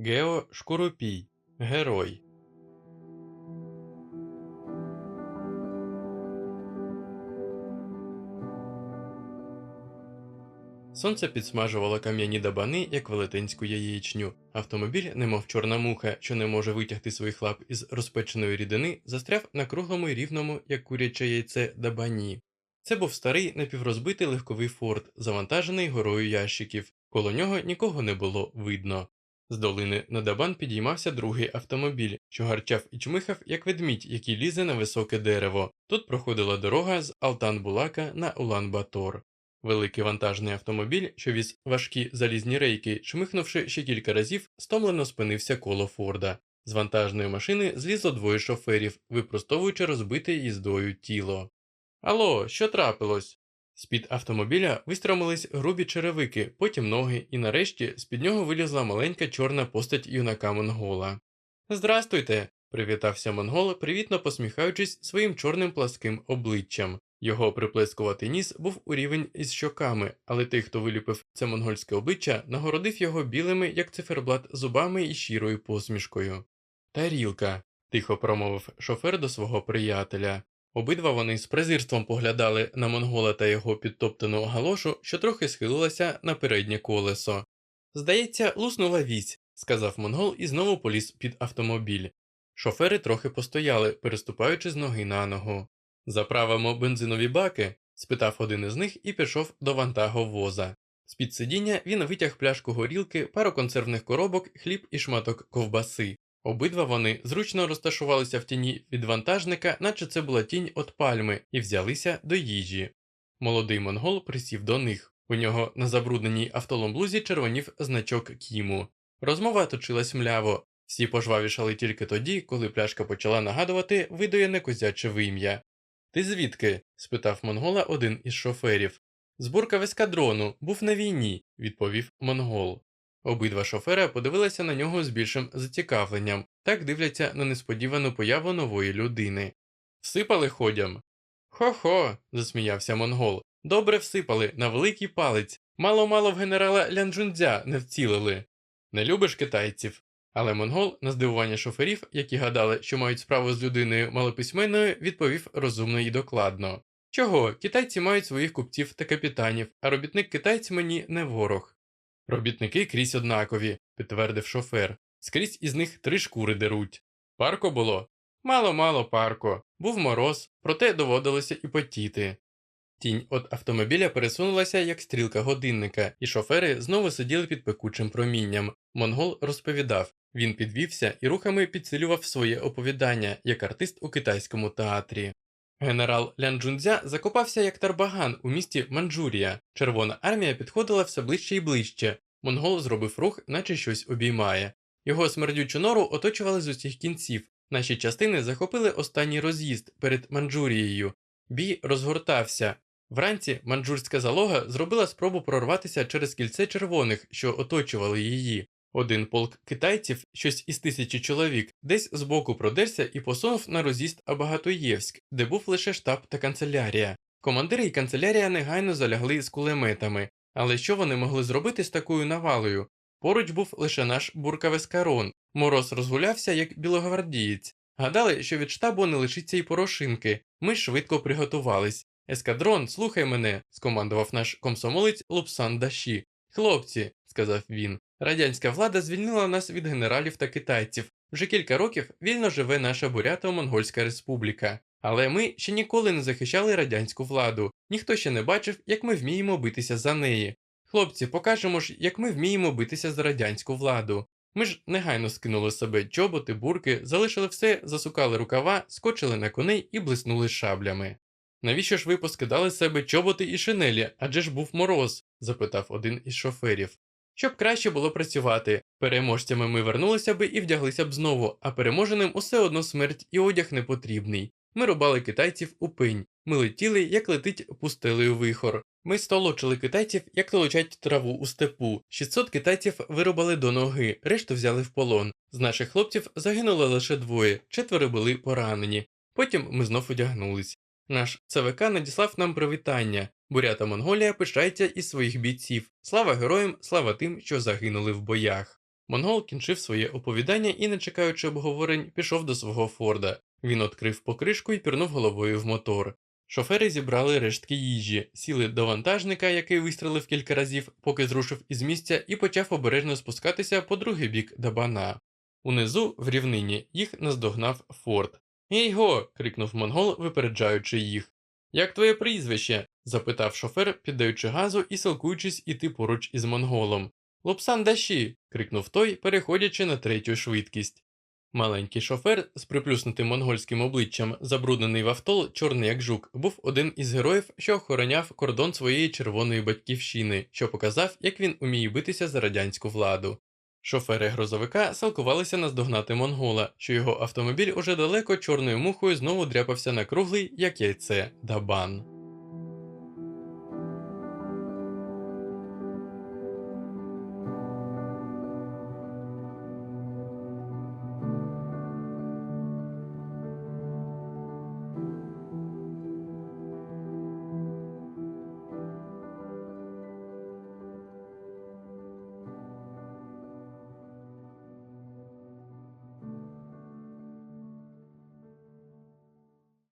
Гео Шкурупій. Герой. Сонце підсмажувало кам'яні дабани, як велетенську яєчню. Автомобіль, немов чорна муха, що не може витягти своїх лап із розпеченої рідини, застряв на круглому і рівному, як куряче яйце, дабані. Це був старий напіврозбитий легковий форт, завантажений горою ящиків. Коло нього нікого не було видно. З долини на дабан підіймався другий автомобіль, що гарчав і чмихав, як ведмідь, який лізе на високе дерево. Тут проходила дорога з Алтан-Булака на Улан-Батор. Великий вантажний автомобіль, що віз важкі залізні рейки, чмихнувши ще кілька разів, стомлено спинився коло Форда. З вантажної машини злізло двоє шоферів, випростовуючи розбите їздою тіло. Алло, що трапилось? З-під автомобіля вистромились грубі черевики, потім ноги, і нарешті з-під нього вилізла маленька чорна постать юнака монгола. Здрастуйте! привітався монгол, привітно посміхаючись своїм чорним пласким обличчям. Його приплескуватий ніс був у рівень із щоками, але той, хто виліпив це монгольське обличчя, нагородив його білими, як циферблат, зубами і щирою посмішкою. Тарілка, тихо промовив шофер до свого приятеля. Обидва вони з презирством поглядали на монгола та його підтоптану галошу, що трохи схилилася на переднє колесо. Здається, луснула вісь, сказав монгол і знову поліз під автомобіль. Шофери трохи постояли, переступаючи з ноги на ногу. Заправимо бензинові баки? спитав один із них і пішов до вантаговоза. З-під сидіння він витяг пляшку горілки, пару консервних коробок, хліб і шматок ковбаси. Обидва вони зручно розташувалися в тіні від вантажника, наче це була тінь від пальми, і взялися до їжі. Молодий монгол присів до них. У нього на забрудненій автолом блузі червонів значок кіму. Розмова точилась мляво. Всі пожвавішали тільки тоді, коли пляшка почала нагадувати видоєне козяче вим'я. Ти звідки? спитав монгола один із шоферів. З бурка в ескадрону, був на війні, відповів монгол. Обидва шофера подивилися на нього з більшим зацікавленням, так дивляться на несподівану появу нової людини. Всипали ходям. Хо-хо, засміявся монгол. Добре всипали на великий палець. Мало-мало в генерала Лянджунцзя не вцілили. Не любиш китайців? Але монгол, на здивування шоферів, які гадали, що мають справу з людиною малописьменною, відповів розумно і докладно. Чого, китайці мають своїх купців та капітанів, а робітник китайць мені не ворог. Робітники крізь однакові, підтвердив шофер. Скрізь із них три шкури деруть. Парко було? Мало-мало парко. Був мороз, проте доводилося і потіти. Тінь від автомобіля пересунулася, як стрілка годинника, і шофери знову сиділи під пекучим промінням. Монгол розповідав він підвівся і рухами підсилював своє оповідання як артист у китайському театрі. Генерал Лян Джунцзя закопався як тарбаган у місті Манчжурія. Червона армія підходила все ближче і ближче. Монгол зробив рух, наче щось обіймає. Його смердючу нору оточували з усіх кінців. Наші частини захопили останній роз'їзд перед Манчжурією. Бій розгортався. Вранці манджурська залога зробила спробу прорватися через кільце червоних, що оточували її. Один полк китайців, щось із тисячі чоловік, десь збоку продерся і посунув на роз'їзд Абагатоєвськ, де був лише штаб та канцелярія. Командири і канцелярія негайно залягли з кулеметами, але що вони могли зробити з такою навалою? Поруч був лише наш буркавескарон. Мороз розгулявся як білогвардієць. Гадали, що від штабу не лишиться й порошинки. Ми швидко приготувались. Ескадрон, слухай мене, скомандував наш комсомолець Лупсан Даші. Хлопці, сказав він, радянська влада звільнила нас від генералів та китайців. Вже кілька років вільно живе наша бурято-монгольська республіка. Але ми ще ніколи не захищали радянську владу, ніхто ще не бачив, як ми вміємо битися за неї. Хлопці, покажемо ж, як ми вміємо битися за радянську владу. Ми ж негайно скинули себе чоботи, бурки, залишили все, засукали рукава, скочили на коней і блиснули шаблями. Навіщо ж ви поскидали себе чоботи і шинелі, адже ж був мороз? запитав один із шоферів. Щоб краще було працювати. Переможцями ми вернулися би і вдяглися б знову, а переможеним усе одно смерть і одяг не потрібний. Ми рубали китайців у пень, ми летіли, як летить пустелею вихор. Ми столочили китайців, як толочать траву у степу. 600 китайців вирубали до ноги, решту взяли в полон. З наших хлопців загинуло лише двоє, четверо були поранені. Потім ми знов одягнулись. Наш ЦВК надіслав нам привітання. Бурята Монголія пишається із своїх бійців. Слава героям, слава тим, що загинули в боях. Монгол кінчив своє оповідання і, не чекаючи обговорень, пішов до свого Форда. Він відкрив покришку і пірнув головою в мотор. Шофери зібрали рештки їжі, сіли до вантажника, який вистрелив кілька разів, поки зрушив із місця і почав обережно спускатися по другий бік дабана. Унизу, в рівнині, їх наздогнав Форд. Ейго. крикнув монгол, випереджаючи їх. Як твоє прізвище? Запитав шофер, піддаючи газу і силкуючись іти поруч із монголом. Лопсан Даші. крикнув той, переходячи на третю швидкість. Маленький шофер з приплюснутим монгольським обличчям, забруднений в авто, чорний як жук, був один із героїв, що охороняв кордон своєї червоної батьківщини, що показав, як він уміє битися за радянську владу. Шофери грозовика силкувалися наздогнати монгола, що його автомобіль уже далеко чорною мухою знову дряпався на круглий, як яйце, дабан.